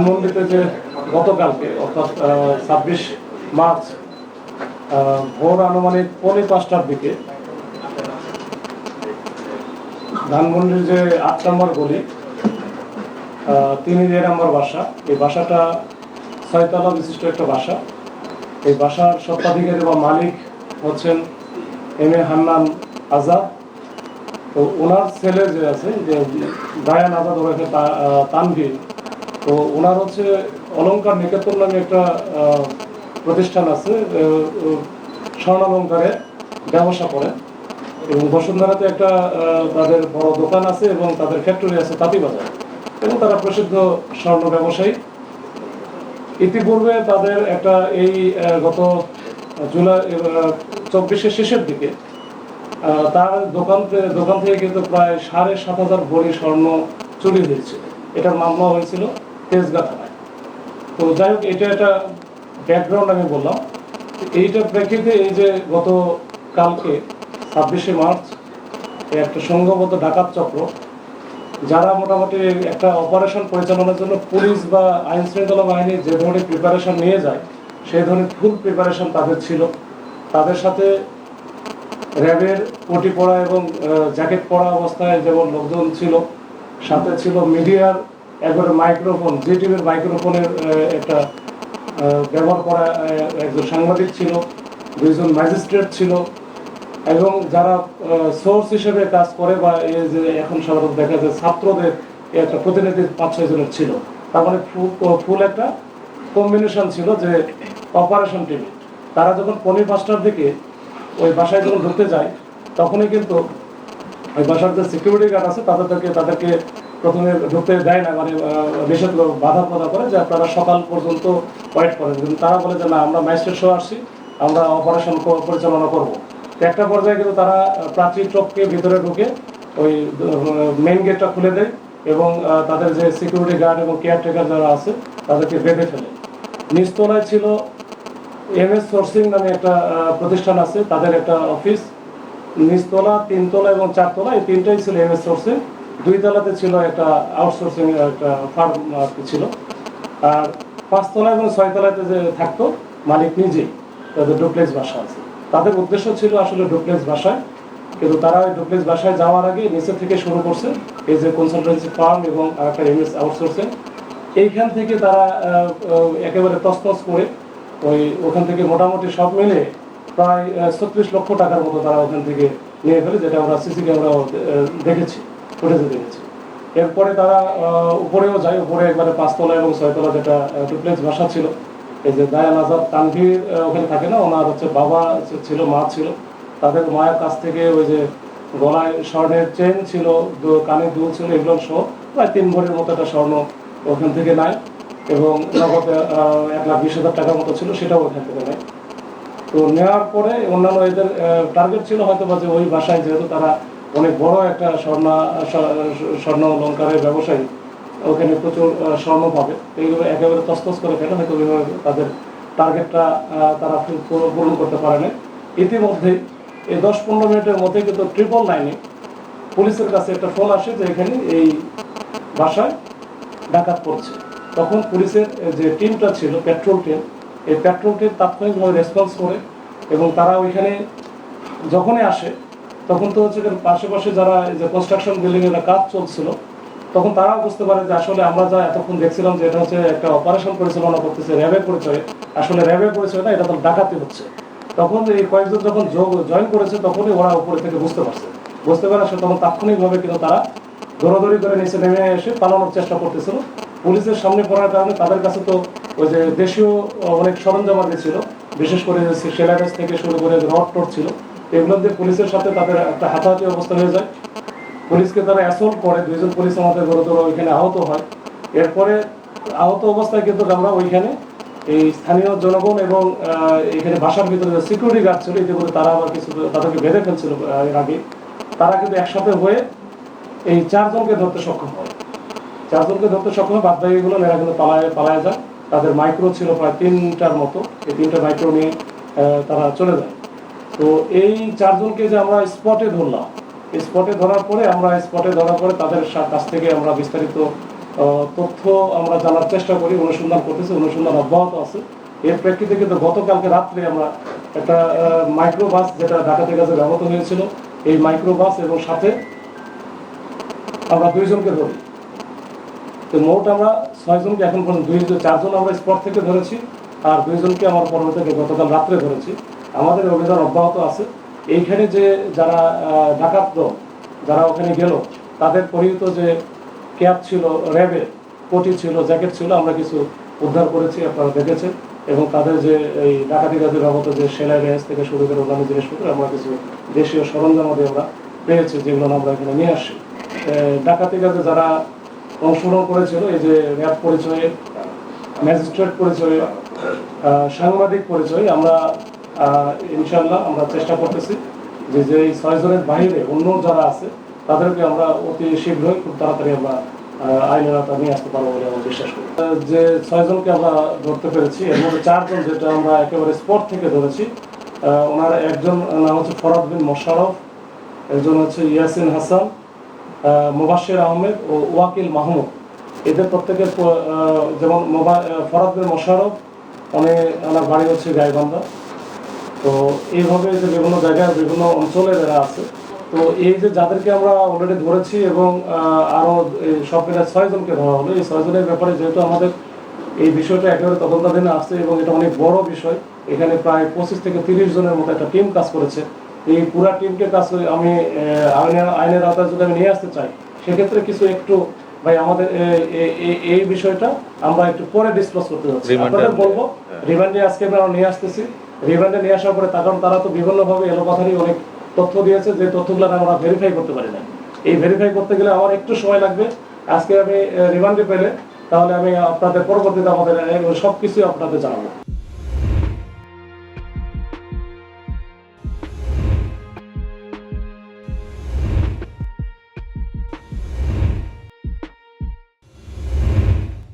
মন্দিরে যে গতকালকে অর্থাৎ ছাব্বিশ মার্চ ভোর আনুমানিক পৌনে পাঁচটার দিকে ধানমন্ডির যে আট নম্বর গলি তিনি এ নম্বর বাসা এই বাসাটা ছয়তলা বিশিষ্ট একটা বাসা। এই বাসার সত্ত্বাধিকারী বা মালিক হচ্ছেন এম এ হান্নান আজাদ তো ওনার ছেলে যে আছে যে গায়ান আজাদ আহ, তানভীর তো ওনার হচ্ছে অলংকার নিকেতন নামে একটা প্রতিষ্ঠান আছে স্বর্ণালঙ্কারে ব্যবসা করে। এবং বসুন্ধরাতে একটা তাদের বড় দোকান আছে এবং তাদের ফ্যাক্টরি আছে তাঁতিবাজার এবং তারা প্রসিদ্ধ স্বর্ণ ব্যবসায়ী। ইতিপূর্বে তাদের একটা এই গত জুলাই চব্বিশের শেষের দিকে তার দোকান দোকান থেকে কিন্তু প্রায় সাড়ে সাত হাজার ভরি স্বর্ণ চুরি হয়েছিল এটার মামলা হয়েছিল। তেজগা তো যাই হোক, এটা একটা ব্যাকগ্রাউন্ড আমি বললাম। প্রেক্ষিতে এই যে গত কালকে ছাব্বিশে মার্চ একটা সংঘবদ্ধ ডাকাত চক্র, যারা মোটামুটি একটা অপারেশন পরিচালনার জন্য পুলিশ বা আইন শৃঙ্খলা বাহিনী যে ধরনের প্রিপারেশন নিয়ে যায়, সেই ধরনের ফুল প্রিপারেশন তাদের ছিল। তাদের সাথে র্যাবের কোটি পড়া এবং জ্যাকেট পরা অবস্থায় যেমন লোকজন ছিল, সাথে ছিল মিডিয়ার একবারে মাইক্রোফোন জি টিভির মাইক্রোফোনের একটা ব্যবহার করা একজন সাংবাদিক ছিল, দুইজন ম্যাজিস্ট্রেট ছিল, এবং যারা সোর্স হিসেবে কাজ করে বা এই যে এখন সাধারণত দেখা যায় ছাত্রদের একটা প্রতিনিধি পাঁচ, ছয় জনের ছিল। তার মানে ফুল একটা কম্বিনেশন ছিল যে অপারেশন টিমে তারা যখন পনেরো পাঁচটার দিকে ওই বাসায় যখন ঢুকতে যায়, তখনই কিন্তু ওই বাসার যে সিকিউরিটি গার্ড আছে তাদেরকে তাদেরকে প্রথমে ঢুকতে দেয় না মানে করে- বাধা প্রদা করে যে আপনারা সকাল পর্যন্ত ওয়েট করেন। কিন্তু তারা বলে যে, না, আমরা ম্যাজিস্ট্রেট শো আসছি, আমরা অপারেশন পরিচালনা করব। একটা পর্যায়ে কিন্তু তারা প্রাচীর চোখকে ভিতরে ঢুকে ওই মেইন গেটটা খুলে দেয় এবং তাদের যে সিকিউরিটি গার্ড এবং কেয়ারটেকার যারা আছে, তাদেরকে বেঁধে ফেলে। নিচতলায় ছিল এম এস সোর্সিং নামে একটা প্রতিষ্ঠান আছে, তাদের একটা অফিস নিচতলা, তিনতলা এবং চারতলা, এই তিনটাই ছিল এম এস সোর্সিং দুই তলাতে ছিল একটা আউটসোর্সিং একটা ফার্ম আর কি ছিল। আর পাঁচতলা এবং ছয়তলাতে যে থাকতো মালিক নিজেই তাদের ডুপ্লেক্স বাসা আছে। তাদের উদ্দেশ্য ছিল আসলে ডুপ্লেক্স বাসায়, কিন্তু তারা ওই ডুপ্লেক্স বাসায় যাওয়ার আগে নিচে থেকে শুরু করছে এই যে কনসালটেন্সি ফার্ম এবং একটা এম এস আউটসোর্সিং এইখান থেকে তারা একেবারে তসতস করে ওই ওখান থেকে মোটামুটি সব মিলে প্রায় ছত্রিশ লক্ষ টাকার মতো তারা ওখান থেকে নিয়ে ফেলে, যেটা আমরা সিসি ক্যামেরাও দেখেছি। ফুটেজে দেখেছি এরপরে তারা উপরেও যায়, উপরে একবারে পাঁচতলা এবং ছয়তলা যেটা ডুপ্লেক্স বাসা ছিল, এই যে দায়াল আজাদ তানভীর ওখানে থাকে না, ওনার হচ্ছে বাবা ছিল, মা ছিল। তাদের মায়ের কাছ থেকে ওই যে গলায় স্বর্ণের চেন ছিল কানে দুল ছিল, এগুলো সহ প্রায় তিন ভরির মতো একটা স্বর্ণ ওখান থেকে নেয় এবং নগদ এক লাখ বিশ হাজার টাকার মতো ছিল, সেটাও ওখান থেকে নেয়। তো নেওয়ার পরে অন্যান্য এদের টার্গেট ছিল হয়তো বা যে ওই বাসায় যেহেতু তারা অনেক বড় একটা স্বর্ণ স্বর্ণ অলঙ্কারের ব্যবসায়ী, ওখানে প্রচুর স্বর্ণ পাবে। এইগুলো একেবারে তস্তস করে ফেলে, হয়তো তাদের টার্গেটটা তারা পূরণ করতে পারে না ইতিমধ্যে এই দশ পনেরো মিনিটের মধ্যে কিন্তু ট্রিপল লাইনে পুলিশের কাছে একটা ফোন আসে যে এখানে এই বাসায় ডাকাত পড়ছে। তখন পুলিশের যে টিমটা ছিল পেট্রোল টিম এই পেট্রোল টিম তাৎক্ষণিকভাবে রেসপন্স করে এবং তারা ওইখানে যখনই আসে তখন তো হচ্ছে পাশাপাশি যারা যে কনস্ট্রাকশন বিল্ডিং এর কাজ চলছিল, তখন তারাও বুঝতে পারে যে আসলে আমরা যা এতক্ষণ দেখছিলাম যে এটা হচ্ছে একটা অপারেশন পরিচালনা করতেছে, র্যাবের পরিচয়ে। আসলে র্যাবের পরিচয় না, এটা তো ডাকাতি হচ্ছে। তখন এই কয়েকজন যখন যোগ জয়েন করেছে, তখনই ওরা উপরে থেকে বুঝতে পারছে। বুঝতে পারে সে তখন তাৎক্ষণিকভাবে কিন্তু তারা দৌড়াদৌড়ি করে নিচে নেমে এসে পালানোর চেষ্টা করতেছিল। পুলিশের সামনে পড়ার কারণে তাদের কাছে তো ওই যে দেশীয়, অনেক সরঞ্জামাদি ছিল। বিশেষ করে সেলাগাছ থেকে শুরু করে রড টড ছিল এগুলো দিয়ে পুলিশের সাথে তাদের একটা হাতাহাতি অবস্থা হয়ে যায়। পুলিশকে তারা অ্যাসল্ট করে, দুইজন পুলিশ আমাদের গুরুতর ওইখানে আহত হয়। এরপরে আহত অবস্থায় কিন্তু আমরা ওইখানে এই স্থানীয় জনগণ এবং এখানে বাসার ভিতরে সিকিউরিটি গার্ড ছিল, ইতিমধ্যে তারা আবার কিছু তাদেরকে বেঁধে ফেলছিল এর আগে। তারা কিন্তু একসাথে হয়ে এই চারজনকে ধরতে সক্ষম হয়। চারজনকে ধরতে সক্ষম হয় বাদ বাকিগুলো এরা কিন্তু পালায় পালায় যায়। তাদের মাইক্রো ছিল প্রায় তিনটার মতো। এই তিনটা মাইক্রো নিয়ে তারা চলে যায়। তো এই চারজনকে যে আমরা স্পটে ধরলাম স্পটে ধরার পরে আমরা স্পটে ধরার পরে তাদের কাছ থেকে আমরা বিস্তারিত তথ্য আমরা জানার চেষ্টা করি, অনুসন্ধান করতেছি, অনুসন্ধান অব্যাহত আছে। এর প্রেক্ষিতে কিন্তু গতকালকে রাত্রে আমরা একটা মাইক্রো বাস যেটা ঢাকা থেকে ব্যবহৃত হয়েছিল, এই মাইক্রো বাস এবং সাথে আমরা দুইজনকে ধরি। তো মোট আমরা ছয়জনকে এখন পর্যন্ত দুই, চারজন আমরা স্পট থেকে ধরেছি, আর দুইজনকে আমার পরবর্তীতে গতকাল রাত্রে ধরেছি। আমাদের অভিযান অব্যাহত আছে। এইখানে যে যারা ডাকাত যারা ওখানে গেল, তাদের পরিহিত যে ক্যাপ ছিল র্যাবের কোটি ছিল, জ্যাকেট ছিল, আমরা কিছু উদ্ধার করেছি, আপনারা দেখেছেন। এবং তাদের যে এই ডাকাতি কাজে ব্যবহৃত যে সেলাই রেঞ্জ থেকে শুরু করে অন্যান্য জিনিসপত্র আমরা কিছু দেশীয় সরঞ্জামাদি আমরা পেয়েছি, যেগুলো আমরা এখানে নিয়ে আসি ডাকাতি কাজে যারা অংশগ্রহণ করেছিল, এই যে র্যাব পরিচয়ে, ম্যাজিস্ট্রেট পরিচয়ে সাংবাদিক পরিচয় আমরা ইনশাল্লাহ আমরা চেষ্টা করতেছি যে যে ছয়জনের বাইরে অন্য যারা আছে তাদেরকে আমরা অতি শীঘ্রই খুব তাড়াতাড়ি আমরা আইনের আওতায় নিয়ে আসতে পারব বলে আমরা বিশ্বাস করি। যে ছয়জনকে আমরা ধরতে পেরেছি এর মধ্যে চারজন যেটা আমরা একেবারে স্পট থেকে ধরেছি ওনার একজন নাম হচ্ছে ফরাদ বিন মোশারফ একজন হচ্ছে ইয়াসিন হাসান আহ, আহমেদ ও ওয়াকিল মাহমুদ। এদের প্রত্যেকের যেমন মোবা- ফরাদ বিন মোশারফ উনি ওনার বাড়ি হচ্ছে গাইবান্ধা। তো এইভাবে যে বিভিন্ন জায়গায় বিভিন্ন অঞ্চলের এরা আছে তো এই যে যাদেরকে আমরা অলরেডি ধরেছি এবং আহ, আরও এই সব মিলে ছয়জনকে ধরা হলো এই ছয়জনের ব্যাপারে যেহেতু আমাদের এই বিষয়টা একেবারে তদন্তাধীনে আসছে এবং এটা অনেক বড় বিষয় এখানে প্রায় পঁচিশ থেকে তিরিশ জনের মতো একটা টিম কাজ করেছে। এই পুরা টিমকে কাজ করে আমি আইনের আইনের আওতায় যদি আমি নিয়ে আসতে চাই সেক্ষেত্রে কিছু একটু ভাই আমাদের এই বিষয়টা আমরা একটু পরে ডিসকাস করতে যাচ্ছি। আপনাদের বলব হ্যাঁ। রিমান্ডে আজকে আমরা নিয়ে আসতেছি। রিমান্ডে নিয়ে আসার পরে কারণ তারা তো বিভিন্নভাবে এলোপাথারি অনেক তথ্য দিয়েছে, যে তথ্যগুলো আমরা ভেরিফাই করতে পারি না এই ভেরিফাই করতে গেলে আমার একটু সময় লাগবে। আজকে আমি রিমান্ডে পেলে তাহলে আমি আপনাদের পরবর্তীতে আমাদের সব কিছুই আপনাদের জানাব।